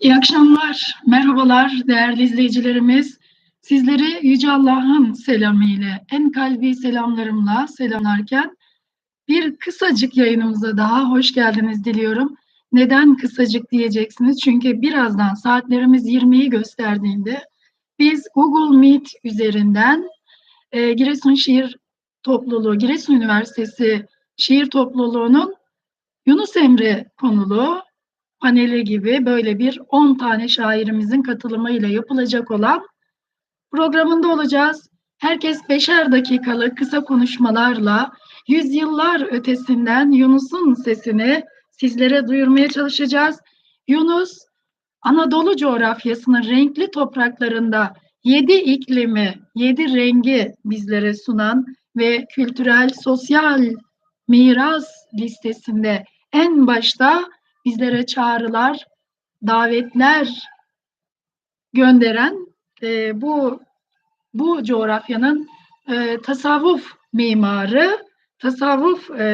İyi akşamlar, merhabalar değerli izleyicilerimiz. Sizleri Yüce Allah'ın selamıyla, en kalbi selamlarımla selamlarken bir kısacık yayınımıza daha hoş geldiniz diliyorum. Neden kısacık diyeceksiniz? Çünkü birazdan saatlerimiz 20'yi gösterdiğinde biz Google Meet üzerinden e, Giresun Şiir Topluluğu, Giresun Üniversitesi Şiir Topluluğu'nun Yunus Emre konulu paneli gibi böyle bir 10 tane şairimizin katılımıyla yapılacak olan programında olacağız. Herkes beşer dakikalık kısa konuşmalarla yüzyıllar ötesinden Yunus'un sesini sizlere duyurmaya çalışacağız. Yunus Anadolu coğrafyasının renkli topraklarında yedi iklimi, yedi rengi bizlere sunan ve kültürel, sosyal miras listesinde en başta bizlere çağrılar, davetler gönderen e, bu bu coğrafyanın e, tasavvuf mimarı, tasavvuf e,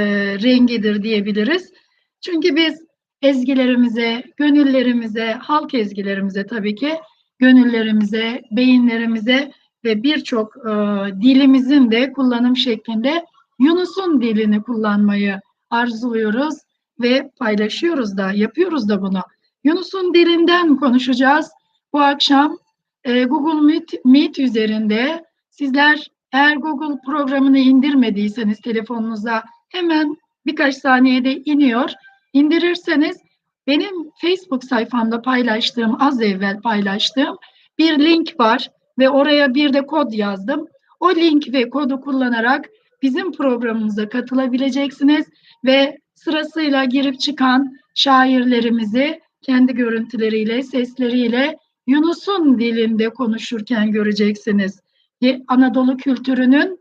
rengidir diyebiliriz. Çünkü biz ezgilerimize, gönüllerimize, halk ezgilerimize tabii ki gönüllerimize, beyinlerimize ve birçok e, dilimizin de kullanım şeklinde Yunus'un dilini kullanmayı arzuluyoruz ve paylaşıyoruz da, yapıyoruz da bunu. Yunus'un dilinden konuşacağız. Bu akşam e, Google Meet, Meet üzerinde sizler eğer Google programını indirmediyseniz telefonunuza hemen birkaç saniyede iniyor. İndirirseniz benim Facebook sayfamda paylaştığım, az evvel paylaştığım bir link var ve oraya bir de kod yazdım. O link ve kodu kullanarak bizim programımıza katılabileceksiniz ve sırasıyla girip çıkan şairlerimizi kendi görüntüleriyle, sesleriyle Yunus'un dilinde konuşurken göreceksiniz. Anadolu kültürünün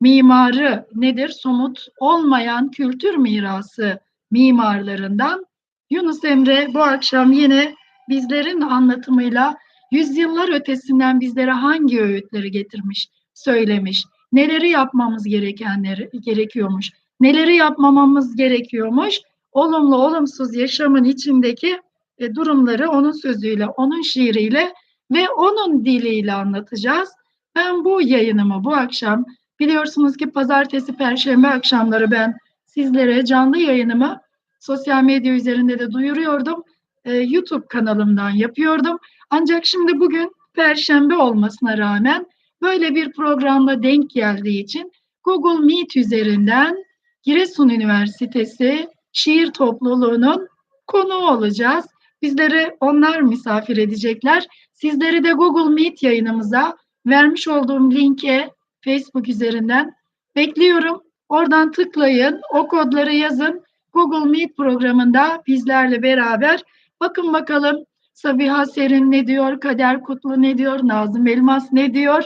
mimarı nedir? Somut olmayan kültür mirası mimarlarından Yunus Emre bu akşam yine bizlerin anlatımıyla yüzyıllar ötesinden bizlere hangi öğütleri getirmiş, söylemiş, neleri yapmamız gerekenleri gerekiyormuş, neleri yapmamamız gerekiyormuş, olumlu olumsuz yaşamın içindeki e, durumları onun sözüyle, onun şiiriyle ve onun diliyle anlatacağız. Ben bu yayınımı bu akşam biliyorsunuz ki pazartesi, perşembe akşamları ben sizlere canlı yayınımı sosyal medya üzerinde de duyuruyordum. E, YouTube kanalımdan yapıyordum. Ancak şimdi bugün perşembe olmasına rağmen böyle bir programla denk geldiği için Google Meet üzerinden Giresun Üniversitesi Şiir Topluluğu'nun konuğu olacağız. Bizleri onlar misafir edecekler. Sizleri de Google Meet yayınımıza vermiş olduğum linke Facebook üzerinden bekliyorum. Oradan tıklayın, o kodları yazın. Google Meet programında bizlerle beraber bakın bakalım Sabiha Serin ne diyor, Kader Kutlu ne diyor, Nazım Elmas ne diyor,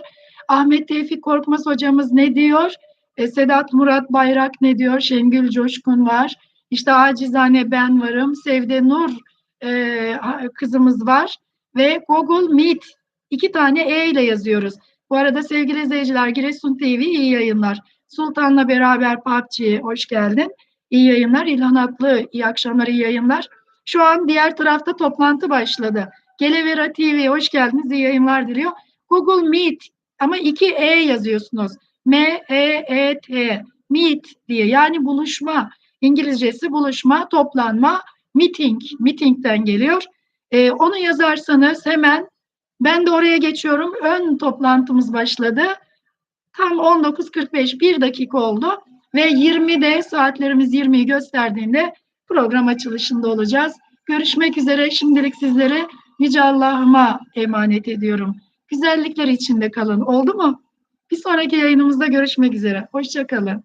Ahmet Tevfik Korkmaz hocamız ne diyor, e, Sedat Murat Bayrak ne diyor, Şengül Coşkun var, işte acizane ben varım, Sevde Nur e, kızımız var ve Google Meet iki tane E ile yazıyoruz. Bu arada sevgili izleyiciler Giresun TV iyi yayınlar. Sultan'la beraber PUBG hoş geldin. İyi yayınlar. İlhan Atlı iyi akşamlar iyi yayınlar. Şu an diğer tarafta toplantı başladı. Gelevera TV hoş geldiniz iyi yayınlar diliyor. Google Meet ama iki E yazıyorsunuz. M-E-E-T Meet diye yani buluşma. İngilizcesi buluşma, toplanma, meeting, meetingden geliyor. Ee, onu yazarsanız hemen ben de oraya geçiyorum. Ön toplantımız başladı. Tam 19.45 bir dakika oldu ve 20'de saatlerimiz 20'yi gösterdiğinde program açılışında olacağız. Görüşmek üzere. Şimdilik sizlere Yüce Allah'ıma emanet ediyorum. Güzellikler içinde kalın. Oldu mu? Bir sonraki yayınımızda görüşmek üzere. Hoşçakalın.